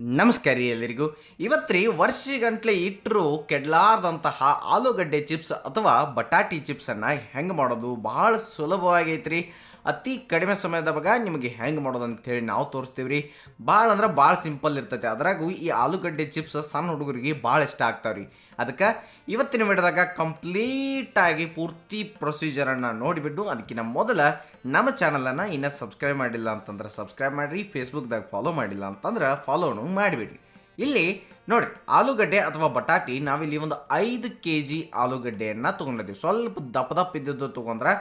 ನಮಸ್ಕಾರ ರೀ ಎಲ್ಲರಿಗೂ. ಇವತ್ತು ರೀ ವರ್ಷಗಂಟ್ಲೆ ಇಟ್ಟರು ಕೆಡಲಾರ್ದಂತಹ ಆಲೂಗಡ್ಡೆ ಚಿಪ್ಸ್ ಅಥವಾ ಬಟಾಟಿ ಚಿಪ್ಸನ್ನು ಹೆಂಗೆ ಮಾಡೋದು? ಭಾಳ ಸುಲಭವಾಗೈತೆ ರೀ ಅತಿ ಕಡಿಮೆ ಸಮಯದ ಬಗ್ಗೆ ನಿಮಗೆ ಹೆಂಗೆ ಮಾಡೋದು ಅಂತೇಳಿ ನಾವು ತೋರಿಸ್ತೀವಿ ರೀ ಭಾಳ ಅಂದ್ರೆ ಭಾಳ ಸಿಂಪಲ್ ಇರ್ತೈತೆ. ಅದ್ರಾಗೂ ಈ ಆಲೂಗಡ್ಡೆ ಚಿಪ್ಸ್ ಸಣ್ಣ ಹುಡುಗರಿಗೆ ಭಾಳ ಇಷ್ಟ ಆಗ್ತಾವೆ ರೀ ಅದಕ್ಕೆ ಇವತ್ತಿನ ವಿಡಿಯೋದಾಗ ಕಂಪ್ಲೀಟಾಗಿ ಪೂರ್ತಿ ಪ್ರೊಸೀಜರನ್ನು ನೋಡಿಬಿಟ್ಟು ಅದಕ್ಕಿಂತ ಮೊದಲ ನಮ್ಮ ಚಾನಲನ್ನು ಇನ್ನೂ ಸಬ್ಸ್ಕ್ರೈಬ್ ಮಾಡಿಲ್ಲ ಅಂತಂದ್ರೆ ಸಬ್ಸ್ಕ್ರೈಬ್ ಮಾಡಿರಿ ಫೇಸ್ಬುಕ್ದಾಗ ಫಾಲೋ ಮಾಡಿಲ್ಲ ಅಂತಂದ್ರೆ ಫಾಲೋನು ಮಾಡಿಬಿಡ್ರಿ ಇಲ್ಲಿ ನೋಡಿ, ಆಲೂಗಡ್ಡೆ ಅಥವಾ ಬಟಾಟಿ, ನಾವಿಲ್ಲಿ ಒಂದು ಐದು ಕೆ ಜಿ ಆಲೂಗಡ್ಡೆಯನ್ನು ತೊಗೊಂಡಿದ್ದೀವಿ. ಸ್ವಲ್ಪ ದಪ್ಪ ದಪ್ಪ ಇದ್ದಿದ್ದು ತೊಗೊಂಡ್ರೆ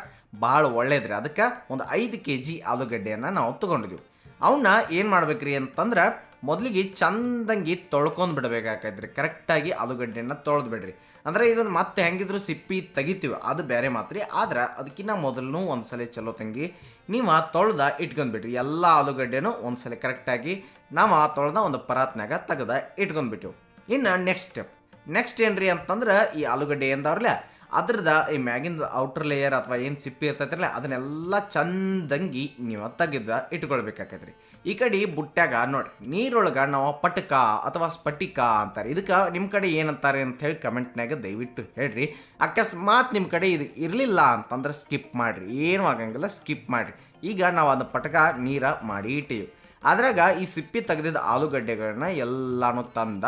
ಭಾಳ ಒಳ್ಳೇದ್ರಿ. ಅದಕ್ಕೆ ಒಂದು ಐದು ಕೆ ಜಿ ಆಲೂಗಡ್ಡೆಯನ್ನು ನಾವು ತೊಗೊಂಡಿದ್ದೀವಿ. ಅವನ್ನ ಏನು ಮಾಡ್ಬೇಕ್ರಿ ಅಂತಂದ್ರೆ ಮೊದಲಿಗೆ ಚಂದಂಗಿ ತೊಳ್ಕೊಂಡು ಬಿಡಬೇಕಾಗ್ತದ್ರಿ ಕರೆಕ್ಟಾಗಿ ಆಲೂಗಡ್ಡೆಯನ್ನು ತೊಳೆದು ಬಿಡ್ರಿ. ಅಂದರೆ ಇದನ್ನು ಮತ್ತೆ ಹೆಂಗಿದ್ರು ಸಿಪ್ಪಿ ತೆಗಿತೀವಿ. ಅದು ಬೇರೆ ಮಾತ್ರಿ. ಆದ್ರೆ ಅದಕ್ಕಿಂತ ಮೊದಲು ಒಂದ್ಸಲ ಚಲೋ ತಂಗಿ, ನೀವು ತೊಳ್ದ ಇಟ್ಕೊಂಡ್ಬಿಟ್ರಿ. ಎಲ್ಲ ಆಲೂಗಡ್ಡೆನೂ ಒಂದ್ಸಲ ಕರೆಕ್ಟಾಗಿ ನಾವು ಆ ತೊಳ್ದ ಒಂದು ಪರಾತ್ನಾಗ ತೆಗ್ದ ಇಟ್ಕೊಂಡ್ಬಿಟ್ಟಿವಿ ಇನ್ನು ನೆಕ್ಸ್ಟ್ ಸ್ಟೆಪ್ ನೆಕ್ಸ್ಟ್ ಏನ್ರಿ ಅಂತಂದ್ರೆ ಈ ಆಲೂಗಡ್ಡೆ ಏನದವ್ರಲ್ಲ ಅದ್ರದ ಈ ಮ್ಯಾಗಿಂದ ಔಟರ್ ಲೇಯರ್ ಅಥವಾ ಏನು ಸಿಪ್ಪಿ ಇರ್ತೈತಿರಲ್ಲ, ಅದನ್ನೆಲ್ಲ ಚಂದಂಗಿ ನೀವು ತೆಗೆದ ಇಟ್ಕೊಳ್ಬೇಕಾಕೈತ್ರಿ. ಈ ಕಡೆ ಬುಟ್ಟ್ಯಾಗ ನೋಡಿ ನೀರೊಳಗೆ ನಾವು ಪಟಕ ಅಥವಾ ಸ್ಫಟಿಕ ಅಂತಾರೆ. ಇದಕ್ಕೆ ನಿಮ್ಮ ಕಡೆ ಏನಂತಾರೆ ಅಂತ ಹೇಳಿ ಕಮೆಂಟ್ನಾಗ ದಯವಿಟ್ಟು ಹೇಳ್ರಿ. ಅಕಸ್ಮಾತ್ ನಿಮ್ಮ ಕಡೆ ಇದು ಇರಲಿಲ್ಲ ಅಂತಂದ್ರೆ ಸ್ಕಿಪ್ ಮಾಡಿರಿ. ಏನು ಆಗಂಗಿಲ್ಲ ಸ್ಕಿಪ್ ಮಾಡಿರಿ. ಈಗ ನಾವು ಅದು ಪಟಕ, ನೀರ ಮಾಡಿ ಇಟ್ಟಿವಿ. ಅದ್ರಾಗ ಈ ಸಿಪ್ಪಿ ತೆಗೆದಿದ್ದ ಆಲೂಗಡ್ಡೆಗಳನ್ನ ಎಲ್ಲಾನು ತಂದ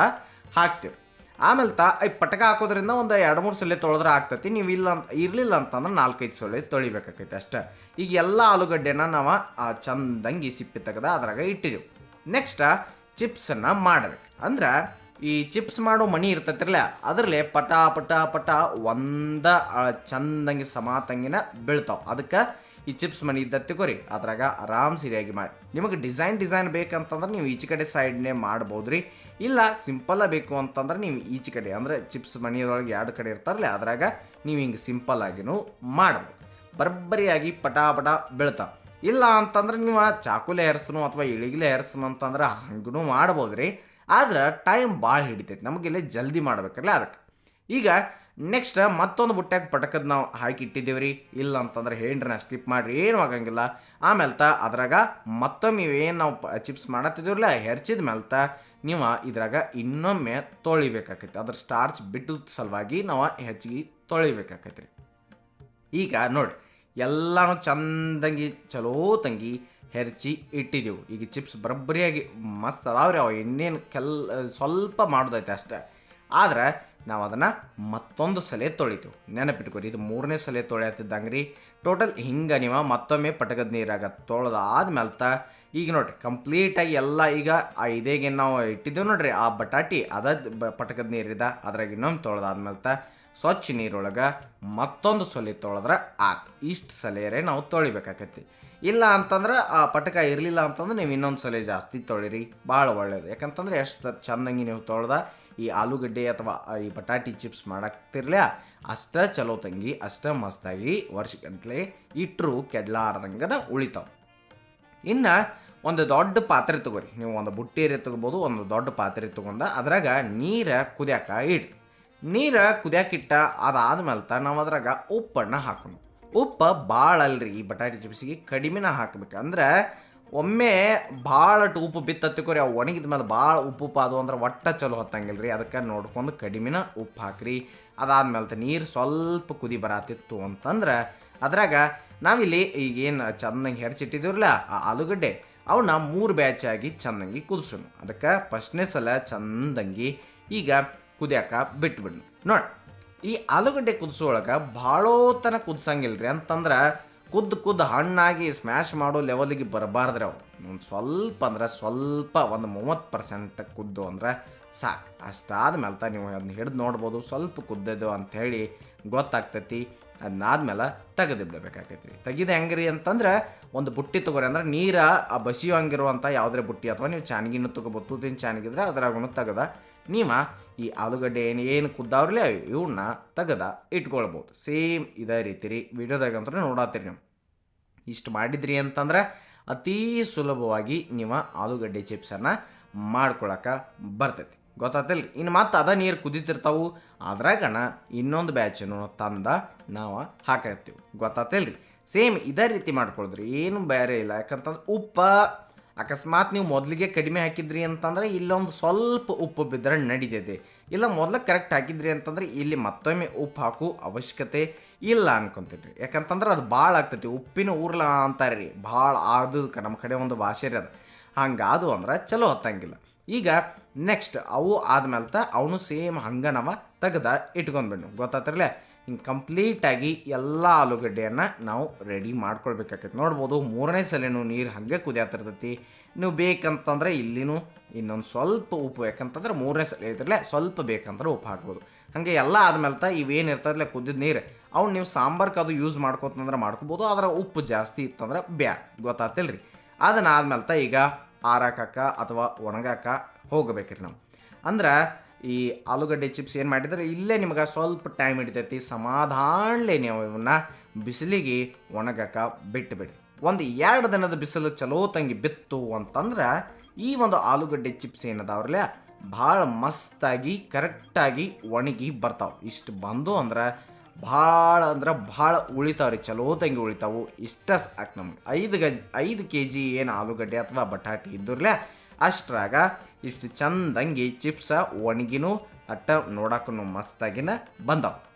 ಹಾಕ್ತೀವಿ ಆಮೇಲೆ ತಾ ಈ ಪಟಕ ಹಾಕೋದ್ರಿಂದ ಒಂದು ಎರಡು ಮೂರು ಸೊಳ್ಳೆ ತೊಳೆದ್ರೆ ಆಗ್ತೈತಿ. ನೀವು ಇಲ್ಲ ಅಂತ ಇರಲಿಲ್ಲ ಅಂತಂದ್ರೆ ನಾಲ್ಕೈದು ಸಲ ತೊಳಿಬೇಕಾಕೈತಿ ಅಷ್ಟೇ. ಈಗ ಎಲ್ಲ ಆಲೂಗಡ್ಡೆನ ನಾವು, ಆ, ಚಂದಂಗಿ ಸಿಪ್ಪಿ ತೆಗೆದ ಅದ್ರಾಗ ಇಟ್ಟಿದ್ದೀವಿ ನೆಕ್ಸ್ಟ್ ಚಿಪ್ಸನ್ನು ಮಾಡಬೇಕು. ಅಂದ್ರೆ, ಈ ಚಿಪ್ಸ್ ಮಾಡೋ ಮಣಿ ಇರ್ತೈತಿರಲ್ಲ ಅದರಲ್ಲಿ ಪಟ ಪಟ ಪಟ ಒಂದ ಚಂದಂಗಿ ಸಮಾತಂಗಿನ ಬೀಳ್ತಾವೆ. ಅದಕ್ಕೆ ಈ ಚಿಪ್ಸ್ ಮನಿ ಇದ್ದ ಕೊರಿ ಅದ್ರಾಗ ಆರಾಮ್ ಸರಿಯಾಗಿ ಮಾಡಿ. ನಿಮಗೆ ಡಿಸೈನ್ ಡಿಸೈನ್ ಬೇಕಂತಂದ್ರೆ ನೀವು ಈಚೆ ಕಡೆ ಸೈಡ್ನೇ ಮಾಡ್ಬೋದ್ರಿ. ಇಲ್ಲ ಸಿಂಪಲ್ಲ ಬೇಕು ಅಂತಂದ್ರೆ ನೀವು ಈಚೆ ಕಡೆ, ಅಂದರೆ ಚಿಪ್ಸ್ ಮನಿಯೊಳಗೆ ಎರಡು ಕಡೆ ಇರ್ತಾರಲ್ಲ, ಅದ್ರಾಗ ನೀವು ಹಿಂಗೆ ಸಿಂಪಲ್ ಆಗಿನೂ ಮಾಡ್ಬೋದು. ಬರ್ಬರಿಯಾಗಿ ಪಟಾಪಟ ಪಟ ಬೀಳ್ತಾವೆ. ಇಲ್ಲ ಅಂತಂದ್ರೆ ನೀವು ಚಾಕುಲೆ ಹೆರ್ಸನು ಅಥವಾ ಇಳಿಗಿಲೆ ಹೆರ್ಸನು ಅಂತಂದ್ರೆ ಹಂಗೂ ಮಾಡ್ಬೋದು ರೀ ಆದ್ರೆ ಟೈಮ್ ಭಾಳ ಹಿಡಿತೈತಿ. ಇಲ್ಲೇ ಜಲ್ದಿ ಮಾಡ್ಬೇಕಲ್ಲ ಅದಕ್ಕೆ. ಈಗ ನೆಕ್ಸ್ಟ್ ಮತ್ತೊಂದು ಬುಟ್ಟ್ಯಾಗ ಪಟಕದ ನಾವು ಹಾಕಿ ಇಟ್ಟಿದ್ದೀವಿ ರೀ ಇಲ್ಲ ಅಂತಂದ್ರೆ ಹೇಳ್ರಿ ಸ್ಲಿಪ್ ಮಾಡ್ರಿ, ಏನು ಆಗಂಗಿಲ್ಲ. ಆಮೇಲೆ ತ ಅದ್ರಾಗ ಮತ್ತೊಮ್ಮೆ ಏನು ನಾವು ಚಿಪ್ಸ್ ಮಾಡತ್ತಿದ್ದೀವಿ ಹೆರ್ಚಿದ ಮೇಲೆ ತ ನೀವು ಇದ್ರಾಗ ಇನ್ನೊಮ್ಮೆ ತೊಳಿಬೇಕಾಕೈತಿ. ಅದ್ರ ಸ್ಟಾರ್ಚ್ ಬಿಟ್ಟು ಸಲುವಾಗಿ ನಾವು ಹೆಚ್ಚಿಗೆ ತೊಳಿಬೇಕಾಕೈತಿ ರೀ ಈಗ ನೋಡಿ ಎಲ್ಲಾನು ಚಂದಂಗಿ, ಚಲೋ ತಂಗಿ ಹೆರ್ಚಿ ಇಟ್ಟಿದ್ದೆವು. ಈಗ ಚಿಪ್ಸ್ ಬರಬ್ಬರಿಯಾಗಿ ಮಸ್ತ್ ಅದಾವ್ರಿ, ಅವು ಇನ್ನೇನು ಕೆಲ್ ಸ್ವಲ್ಪ ಮಾಡೋದೈತೆ ಅಷ್ಟೇ. ಆದ್ರೆ ನಾವು ಅದನ್ನು ಮತ್ತೊಂದು ಸಲ ತೊಳಿತೀವಿ. ನೆನಪಿಟ್ಕೊರಿ, ಇದು ಮೂರನೇ ಸಲ ತೊಳೆಯತ್ತಿದ್ದಂಗೆ ರೀ ಟೋಟಲ್ ಹಿಂಗೆ ನೀವು ಮತ್ತೊಮ್ಮೆ ಪಟಕದ ನೀರಾಗ ತೊಳೆದಾದ್ಮೇಲೆ ತ ಈಗ ನೋಡ್ರಿ ಕಂಪ್ಲೀಟಾಗಿ ಎಲ್ಲ ಈಗ ಆ ಇದೇಗೆ ನಾವು ಇಟ್ಟಿದ್ದೇವೆ ನೋಡ್ರಿ, ಆ ಬಟಾಟಿ ಅದ ಪಟಕದ ನೀರಿದ, ಅದ್ರಾಗ ಇನ್ನೊಂದು ತೊಳೆದಾದ್ಮೇಲೆ ಸ್ವಚ್ಛ ನೀರೊಳಗೆ ಮತ್ತೊಂದು ಸೊಲೆ ತೊಳೆದ್ರೆ ಆತು. ಇಷ್ಟು ಸಲೇರೆ ನಾವು ತೊಳಿಬೇಕಾಕತಿ ಇಲ್ಲ ಅಂತಂದ್ರೆ ಆ ಪಟಕ ಇರಲಿಲ್ಲ ಅಂತಂದ್ರೆ ನೀವು ಇನ್ನೊಂದು ಸಲ ಜಾಸ್ತಿ ತೊಳಿರಿ ಭಾಳ ಒಳ್ಳೇದು. ಯಾಕಂತಂದ್ರೆ ಎಷ್ಟು ಚಂದಂಗಿ ನೀವು ತೊಳ್ದ ಈ ಆಲೂಗಡ್ಡೆ ಅಥವಾ ಈ ಬಟಾಟಿ ಚಿಪ್ಸ್ ಮಾಡಕ್ತಿರ್ಲ ಅಷ್ಟ ಚಲೋ ತಂಗಿ, ಅಷ್ಟ ಮಸ್ತಾಗಿ ವರ್ಷಗಂಟ್ಲೆ ಇಟ್ಟರು ಕೆಡ್ಲಾರ್ದಂಗ ಉಳಿತಾವ. ಇನ್ನು ಒಂದು ದೊಡ್ಡ ಪಾತ್ರೆ ತಗೋರಿ. ನೀವು ಒಂದು ಬುಟ್ಟಿರಿ ತಗೋಬೋದು, ಒಂದು ದೊಡ್ಡ ಪಾತ್ರೆ ತಗೊಂಡ ಅದ್ರಾಗ ನೀರು ಕುದಿಯಾಕ ಇಡ್ರಿ ನೀರು ಕುದಿಯಾಕಿಟ್ಟ ಅದಾದ್ಮೇಲೆ ನಾವು ಅದ್ರಾಗ ಉಪ್ಪನ್ನು ಹಾಕೋಣ. ಉಪ್ಪ ಭಾಳ ಅಲ್ರಿ ಈ ಬಟಾಟಿ ಚಿಪ್ಸಿಗೆ ಕಡಿಮೆನ ಹಾಕ್ಬೇಕು. ಅಂದ್ರೆ ಒಮ್ಮೆ ಭಾಳ ಉಪ್ಪು ಬಿತ್ತತ್ತಿಕೋರಿ ಅವು ಒಣಗಿದ ಮೇಲೆ ಭಾಳ ಉಪ್ಪು ಉಪ್ಪು ಅದು ಅಂದ್ರೆ ಒಟ್ಟ ಚಲೋ ಹತ್ತಂಗಿಲ್ಲ ರೀ ಅದಕ್ಕೆ ನೋಡ್ಕೊಂಡು ಕಡಿಮೆನ ಉಪ್ಪು ಹಾಕ್ರಿ. ಅದಾದ್ಮೇಲೆ ನೀರು ಸ್ವಲ್ಪ ಕುದಿ ಬರತ್ತಿತ್ತು ಅಂತಂದ್ರೆ ಅದ್ರಾಗ ನಾವಿಲ್ಲಿ ಈಗೇನು ಚಂದಂಗೆ ಹೆರ್ಚಿಟ್ಟಿದ್ದೀವ್ರಲ್ಲ ಆ ಆಲೂಗಡ್ಡೆ ಅವನ್ನ ಮೂರು ಬ್ಯಾಚ್ ಆಗಿ ಚಂದಂಗಿ ಕುದಿಸೋಣ. ಅದಕ್ಕೆ ಫಸ್ಟ್ನೇ ಸಲ ಚಂದಂಗಿ ಈಗ ಕುದಿಯಾಕ ಬಿಟ್ಬಿಡ್ನು ನೋಡಿ, ಈ ಆಲೂಗಡ್ಡೆ ಕುದಿಸೋಳಗೆ ಭಾಳೋ ತನ ರೀ ಅಂತಂದ್ರೆ ಕುದ್ದು ಕುದ್ದು ಹಣ್ಣಾಗಿ ಸ್ಮ್ಯಾಶ್ ಮಾಡೋ ಲೆವೆಲಿಗೆ ಬರಬಾರ್ದ್ರೆ ಅವು ಒಂದು ಸ್ವಲ್ಪ ಅಂದ್ರೆ ಸ್ವಲ್ಪ, ಒಂದು ಮೂವತ್ತು ಪರ್ಸೆಂಟ್ ಕುದ್ದು ಅಂದ್ರೆ ಸಾಕು. ಅಷ್ಟಾದ್ಮೇಲೆ ತ ನೀವು ಅದನ್ನ ಹಿಡಿದು ನೋಡ್ಬೋದು, ಸ್ವಲ್ಪ ಕುದ್ದದು ಹೇಳಿ ಗೊತ್ತಾಗ್ತೈತಿ. ಅದನ್ನಾದ್ಮೇಲೆ ತೆಗೆದು ತೆಗೆದ ಹೆಂಗ್ರಿ ಅಂತಂದ್ರೆ ಒಂದು ಬುಟ್ಟಿ ತಗೋರಿ ಅಂದ್ರೆ ನೀರ ಆ ಬಸಿಯೋಂಗಿರುವಂಥ ಯಾವುದೇ ಬುಟ್ಟಿ ಅಥವಾ ನೀವು ಚಾನಿಗಿನ ತಗೋಬೋದು, ತೂತಿನ ಚಾನಿಗಿದ್ರೆ ಅದ್ರಾಗೂ ತೆಗೆದ. ನೀವು ಈ ಆಲೂಗಡ್ಡೆ ಏನು ಏನು ಕುದ್ದಾವ್ರಲ್ಲಿ ಇವನ್ನ ತೆಗೆದ ಇಟ್ಕೊಳ್ಬೋದು. ಸೇಮ್ ಇದೇ ರೀತಿ ರೀ ವಿಡಿಯೋದಾಗ ಅಂತ ನೋಡತ್ತೀರಿ ನೀವು. ಇಷ್ಟು ಮಾಡಿದ್ರಿ ಅಂತಂದ್ರೆ ಅತೀ ಸುಲಭವಾಗಿ ನೀವು ಆಲೂಗಡ್ಡೆ ಚಿಪ್ಸನ್ನು ಮಾಡ್ಕೊಳಕ್ಕೆ ಬರ್ತೈತಿ. ಗೊತ್ತಾತಿಲ್ಲ ಇನ್ನು ಮತ್ತೆ ಅದ ನೀರು ಕುದಿತಿರ್ತಾವು. ಅದ್ರಾಗಣ ಇನ್ನೊಂದು ಬ್ಯಾಚನ್ನು ತಂದ ನಾವು ಹಾಕಿರ್ತೀವಿ. ಗೊತ್ತಾತಿಲ್ಲ ರೀ ಸೇಮ್ ಇದೇ ರೀತಿ ಮಾಡ್ಕೊಳಿದ್ರಿ. ಏನು ಬೇರೆ ಇಲ್ಲ. ಯಾಕಂತಂದ್ರೆ ಉಪ್ಪ, ಅಕಸ್ಮಾತ್ ನೀವು ಮೊದಲಿಗೆ ಕಡಿಮೆ ಹಾಕಿದ್ರಿ ಅಂತಂದ್ರೆ ಇಲ್ಲೊಂದು ಸ್ವಲ್ಪ ಉಪ್ಪು ಬಿದ್ದರೆ ನಡೀತೈತೆ. ಇಲ್ಲ ಮೊದಲು ಕರೆಕ್ಟ್ ಹಾಕಿದ್ರಿ ಅಂತಂದ್ರೆ ಇಲ್ಲಿ ಮತ್ತೊಮ್ಮೆ ಉಪ್ಪು ಹಾಕು ಅವಶ್ಯಕತೆ ಇಲ್ಲ ಅನ್ಕೊಂತೀನಿ ಯಾಕಂತಂದ್ರೆ ಅದು ಭಾಳ ಆಗ್ತೈತಿ. ಉಪ್ಪಿನ ಊರ್ಲ ಅಂತಾರೆ ರೀ ಭಾಳ ಅದು ನಮ್ಮ ಕಡೆ ಒಂದು ಭಾಷೆ ರೀ ಅದು. ಹಂಗಾದು ಅಂದ್ರೆ ಚಲೋ ಹತ್ತಂಗಿಲ್ಲ. ಈಗ ನೆಕ್ಸ್ಟ್ ಅವು ಆದ್ಮೇಲೆ ಅವನು ಸೇಮ್ ಹಂಗನವ ತೆಗೆದ ಇಟ್ಕೊಂಡ್ಬಿಡ್ನು. ಗೊತ್ತಾತಿರ್ಲೆ? ಹಿಂಗೆ ಕಂಪ್ಲೀಟಾಗಿ ಎಲ್ಲ ಆಲೂಗಡ್ಡೆಯನ್ನು ನಾವು ರೆಡಿ ಮಾಡ್ಕೊಳ್ಬೇಕಾಗತ್ತೆ. ನೋಡ್ಬೋದು ಮೂರನೇ ಸಲನೂ ನೀರು ಹಾಗೆ ಕುದಿಯತ್ತಿರ್ತೈತಿ ನೀವು ಬೇಕಂತಂದ್ರೆ ಇಲ್ಲಿನೂ ಇನ್ನೊಂದು ಸ್ವಲ್ಪ ಉಪ್ಪು ಯಾಕಂತಂದ್ರೆ ಮೂರನೇ ಸಲ ಇದ್ರಲ್ಲೇ ಸ್ವಲ್ಪ ಬೇಕಂದ್ರೆ ಉಪ್ಪು ಹಾಕ್ಬೋದು. ಹಾಗೆ ಎಲ್ಲ ಆದ್ಮೇಲೆ ಇವೇನು ಇರ್ತದಲ್ಲ ಕುದ್ದಿದ ನೀರು, ಅವ್ನು ನೀವು ಸಾಂಬಾರ್ಗೆ ಅದು ಯೂಸ್ ಮಾಡ್ಕೋತಂದ್ರೆ ಮಾಡ್ಕೋಬೋದು ಅದರ ಉಪ್ಪು ಜಾಸ್ತಿ ಇತ್ತಂದ್ರೆ ಬ್ಯಾ ಗೊತ್ತಾತಿಲ್ರಿ? ಅದನ್ನ ಆದ್ಮೇಲೆ ಈಗ ಆರಾಕಕ್ಕ ಅಥವಾ ಒಣಗಾಕ ಹೋಗಬೇಕ್ರಿ ನಾವು. ಅಂದ್ರೆ ಈ ಆಲೂಗಡ್ಡೆ ಚಿಪ್ಸ್ ಏನು ಮಾಡಿದ್ರೆ ಇಲ್ಲೇ ನಿಮಗೆ ಸ್ವಲ್ಪ ಟೈಮ್ ಹಿಡಿತೈತಿ, ಸಮಾಧಾನಲೇ ನೀವು ಇವನ್ನ ಬಿಸಿಲಿಗೆ ಒಣಗಾಕ ಬಿಟ್ಟುಬಿಡಿ ಒಂದು ಎರಡು ದಿನದ ಬಿಸಿಲು ಚಲೋ ತಂಗಿ ಬಿತ್ತು ಅಂತಂದ್ರೆ ಈ ಒಂದು ಆಲೂಗಡ್ಡೆ ಚಿಪ್ಸ್ ಏನದಾವ್ರಲ್ಲ ಭಾಳ ಮಸ್ತಾಗಿ ಕರೆಕ್ಟಾಗಿ ಒಣಗಿ ಬರ್ತಾವೆ. ಇಷ್ಟು ಬಂದು ಅಂದ್ರೆ ಭಾಳ ಅಂದ್ರೆ ಭಾಳ ಉಳಿತಾವ್ರಿ, ಚಲೋ ತಂಗಿ ಉಳಿತಾವು. ಇಷ್ಟಸ್ ಸಾಕು ನಮ್ಗೆ. ಐದು ಗಜ್, ಐದು ಕೆ ಜಿ ಏನು ಆಲೂಗಡ್ಡೆ ಅಥವಾ ಬಟಾಟಿ ಇದ್ದರಲ್ಲೇ ಅಷ್ಟ್ರಾಗ ಇಷ್ಟು ಚಂದಂಗಿ ಚಿಪ್ಸ ಒಣಗಿನೂ ಅಟ್ಟ ನೋಡಕ್ಕೂ ಮಸ್ತಾಗಿನ ಬಂದವು.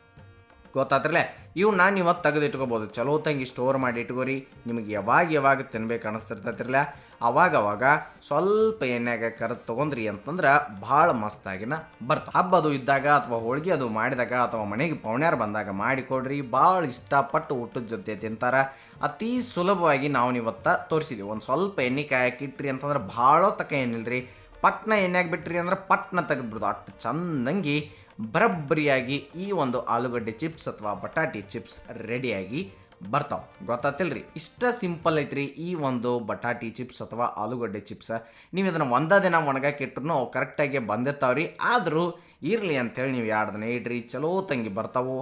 ಗೊತ್ತಾತ್ರಲೆ ಇವು ನಾನು ಇವತ್ತು ತೆಗೆದು ಇಟ್ಕೋಬೋದು ಚಲೋ ತಂಗಿ ಸ್ಟೋರ್ ಮಾಡಿ ಇಟ್ಕೋರಿ. ನಿಮಗೆ ಯಾವಾಗ ಯಾವಾಗ ತಿನ್ಬೇಕು ಅನಿಸ್ತಿರ್ತೈತಿರಲ್ಲ ಅವಾಗ ಅವಾಗ ಸ್ವಲ್ಪ ಎಣ್ಣೆಗೆ ಕರೆದು ತೊಗೊಂಡ್ರಿ ಅಂತಂದ್ರೆ ಭಾಳ ಮಸ್ತಾಗಿನ ಬರ್ತಾ ಹಬ್ಬ ಅದು ಇದ್ದಾಗ ಅಥವಾ ಹೋಳಿಗೆ ಅದು ಮಾಡಿದಾಗ ಅಥವಾ ಮನೆಗೆ ಪೌಣ್ಯಾರು ಬಂದಾಗ ಮಾಡಿಕೊಡ್ರಿ ಭಾಳ ಇಷ್ಟಪಟ್ಟು ಊಟದ ಜೊತೆ ತಿಂತಾರೆ. ಅತಿ ಸುಲಭವಾಗಿ ನಾವು ಇವತ್ತ ತೋರಿಸಿದ್ವಿ. ಒಂದು ಸ್ವಲ್ಪ ಎಣ್ಣೆ ಕಾಯಕ್ಕಿಟ್ರಿ ಅಂತಂದ್ರೆ ಭಾಳ ತಕ ಏನಿಲ್ಲರಿ ಪಟ್ನ ಎಣ್ಣೆಗೆ ಬಿಟ್ರಿ ಅಂದ್ರೆ ಪಟ್ನ ತೆಗೆದ್ಬಿಡ್ದು. ಅಷ್ಟು ಚಂದಂಗಿ ಬರಬ್ಬರಿಯಾಗಿ ಈ ಒಂದು ಆಲೂಗಡ್ಡೆ ಚಿಪ್ಸ್ ಅಥವಾ ಬಟಾಟಿ ಚಿಪ್ಸ್ ರೆಡಿಯಾಗಿ ಬರ್ತಾವೆ. ಗೊತ್ತಾತಿಲ್ರಿ? ಇಷ್ಟ ಸಿಂಪಲ್ ಐತ್ರಿ ಈ ಒಂದು ಬಟಾಟಿ ಚಿಪ್ಸ್ ಅಥವಾ ಆಲೂಗಡ್ಡೆ ಚಿಪ್ಸ್. ನೀವು ಇದನ್ನು ಒಂದೇ ದಿನ ಒಣಗಾಕಿ ಇಟ್ರು ಅವು ಕರೆಕ್ಟಾಗಿ ಬಂದಿರ್ತಾವ್ರಿ. ಆದರೂ ಇರಲಿ ಅಂತೇಳಿ ನೀವು ಎರಡು ದಿನ ಇಡ್ರಿ, ಚಲೋ ತಂಗಿ ಬರ್ತಾವು,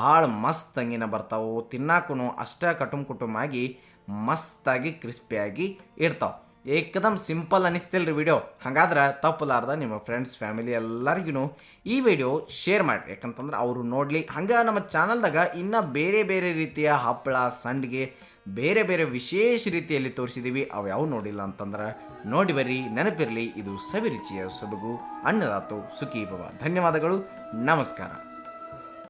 ಭಾಳ ಮಸ್ತ್ ತಂಗಿನ ಬರ್ತಾವು ತಿನ್ನಾಕು ಅಷ್ಟೇ ಕಟುಮ್ ಕುಟುಂಬಾಗಿ ಮಸ್ತಾಗಿ ಕ್ರಿಸ್ಪಿಯಾಗಿ ಇರ್ತಾವೆ ಏಕದಮ್ ಸಿಂಪಲ್ ಅನಿಸ್ತಿಲ್ರಿ ವಿಡಿಯೋ ಹಾಗಾದ್ರೆ ತಪ್ಪಲಾರ್ದ ನಿಮ್ಮ ಫ್ರೆಂಡ್ಸ್ ಫ್ಯಾಮಿಲಿ ಎಲ್ಲರಿಗೂ ಈ ವಿಡಿಯೋ ಶೇರ್ ಮಾಡಿರಿ. ಯಾಕಂತಂದ್ರೆ ಅವರು ನೋಡಲಿ, ಹಂಗೆ ನಮ್ಮ ಚಾನಲ್ದಾಗ ಇನ್ನೂ ಬೇರೆ ಬೇರೆ ರೀತಿಯ ಹಪ್ಪಳ, ಸಂಡಿಗೆ, ಬೇರೆ ಬೇರೆ ವಿಶೇಷ ರೀತಿಯಲ್ಲಿ ತೋರಿಸಿದ್ದೀವಿ ಅವು ಯಾವ ನೋಡಿಲ್ಲ ಅಂತಂದ್ರೆ ನೋಡಿ ಬರ್ರಿ, ನೆನಪಿರಲಿ, ಇದು ಸವಿರುಚಿಯ ಸೊಬಗು, ಅನ್ನದಾತು ಸುಖಿ ಭವ ಧನ್ಯವಾದಗಳು, ನಮಸ್ಕಾರ.